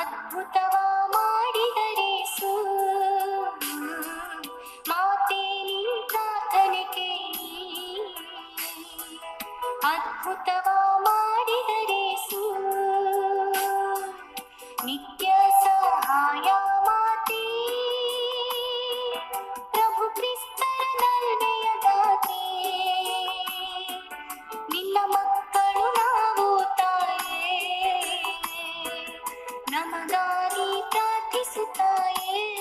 ಅದ್ಭುತವ ಮಾಡಿದರೆ ಸೂ ಮಾತೆ ಪ್ರಾರ್ಥನೆ ಕೇಳಿ. ಅದ್ಭುತವ ಮಾಡಿದರೆ ಸೂ ನಿತ್ಯ ಸಹಾಯ Bye.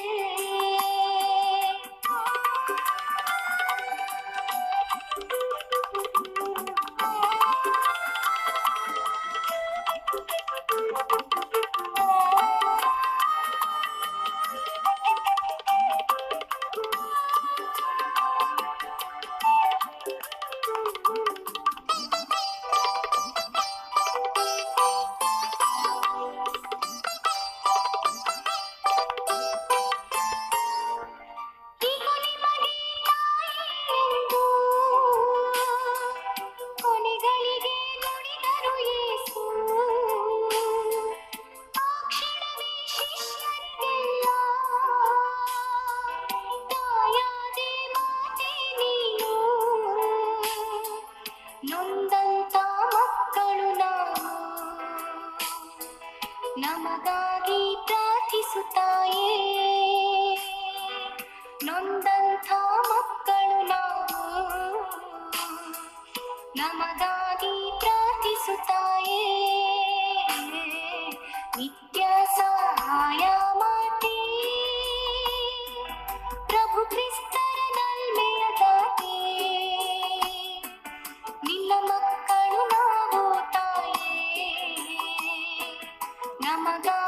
ಪ್ರಾರ್ಥಿಸುತ್ತಾಯೇ ನೊಂದಂಥ ಮಕ್ಕಳು ನಾವು ನಮಗಾಗಿ ಪ್ರಾರ್ಥಿಸುತ್ತಾಯೇ ನಿತ್ಯ ಸಹಾಯ ಮಾತೆ ಪ್ರಭು ಕ್ರಿಸ್ತರ ನಲ್ಮೆಯ ದಾತೆ ನಿನ್ನ ಮಕ್ಕಳು ನಾವು ತಾಯೇ ನಮಗಾಗಿ